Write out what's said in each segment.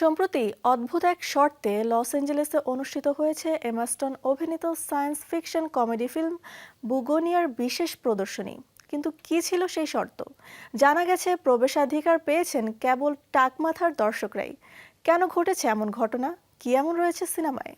সম্প্রতি অদ্ভুত এক শর্তে লস অ্যাঞ্জেলেসে অনুষ্ঠিত হয়েছে এমাস্টন অভিনীত সায়েন্স ফিকশন কমেডি ফিল্ম বুগোনিয়ার বিশেষ প্রদর্শনী। কিন্তু কি ছিল সেই শর্ত? জানা গেছে প্রবেশাধিকার পেয়েছেন কেবল টাকমাথার দর্শকরাই। কেন ঘটেছে এমন ঘটনা? কি এমন রয়েছে সিনেমায়.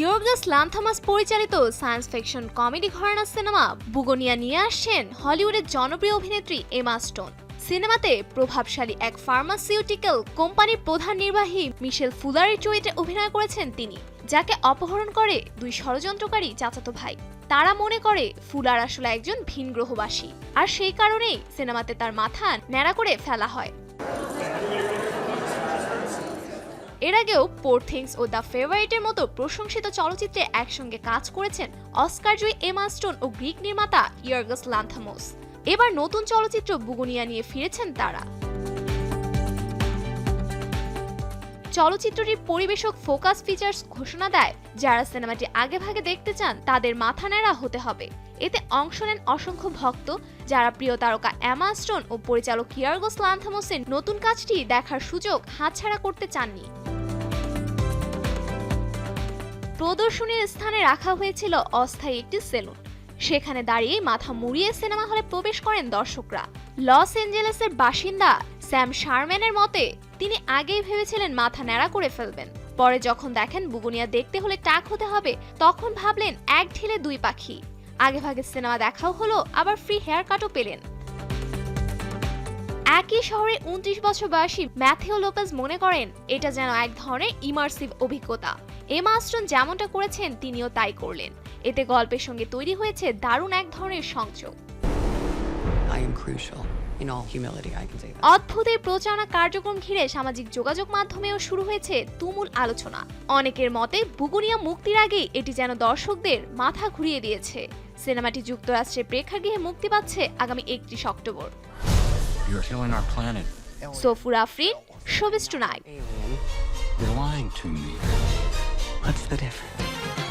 ইয়র্গাস লান্থামাস পরিচালিত সায়েন্স ফিকশন কমেডি ঘরানা সিনেমা বুগোনিয়া নিয়ে আসছেন হলিউডের জনপ্রিয় অভিনেত্রী এমা স্টোন। সিনেমাতে প্রভাবশালী এক ফার্মাসিউটিক্যাল কোম্পানির প্রধান নির্বাহী মিশেল ফুলারের চরিত্রে অভিনয় করেছেন তিনি, যাকে অপহরণ করে দুই ষড়যন্ত্রকারী চাচাতো ভাই। তারা মনে করে ফুলার আসলে একজন ভিন গ্রহবাসী, আর সেই কারণেই সিনেমাতে তার মাথা ন্যাড়া করে ফেলা হয়। এর আগেও পোর থিংস ও দ্য ফেভারিটের মতো প্রশংসিত চলচ্চিত্রে একসঙ্গে কাজ করেছেন অস্কারজয়ী এমা স্টোন ও গ্রিক নির্মাতা ইয়ার্গাস লান্থামোস এবার নতুন চলচ্চিত্র বুগুনিয়া নিয়ে ফিরেছেন তারা। চলচ্চিত্রটির পরিবেশক ফোকাস ফিচার্স ঘোষণা দেয়, যারা সিনেমাটি আগেভাগে দেখতে চান, তাদের মাথা নেড়া হতে হবে। এতে অংশ নেন অসংখ্য ভক্ত, যারা প্রিয় তারকা অ্যামা স্টোন ও পরিচালক ইয়ার্গোস লান্থামোসের নতুন কাজটি দেখার সুযোগ হাতছাড়া করতে চাননি। প্রদর্শনীর স্থানে রাখা হয়েছিল অস্থায়ী একটি সেলুন। সেখানে দাঁড়িয়ে মাথা মুড়িয়ে সিনেমা হলে প্রবেশ করেন দর্শকরা। লস এঞ্জেলেসের বাসিন্দা স্যাম শারম্যানের মতে, তিনি আগেই ভেবেছিলেন মাথা ন্যাড়া করে ফেলবেন। পরে যখন দেখেন বুগুনিয়া দেখতে হলে টাক হতে হবে, তখন ভাবলেন এক ঢিলে দুই পাখি। আগে ভাগে সিনেমা দেখাও হলো, আবার ফ্রি হেয়ার কাটও পেলেন। একই শহরে উনত্রিশ বছর বয়সী ম্যাথিও লোপেজ মনে করেন, এটা যেন এক ধরনের ইমার্সিভ অভিজ্ঞতা। এমা আস্টন যেমনটা করেছেন তিনিও তাই করলেন। এতে গল্পের সঙ্গে তৈরি হয়েছে দারুণ এক ধরনের সংযোগ. অদ্ভুত এই প্রচারণা কার্যক্রম ঘিরে সামাজিক যোগাযোগ মাধ্যমেও শুরু হয়েছে তুমুল আলোচনা। অনেকের মতে বুগুনিয়া মুক্তির আগেই এটি যেন দর্শকদের মাথা ঘুরিয়ে দিয়েছে। সিনেমাটি যুক্তরাষ্ট্রের প্রেক্ষাগৃহে মুক্তি পাচ্ছে আগামী একত্রিশ October. Safur Afrin showbiz tonight What's the difference?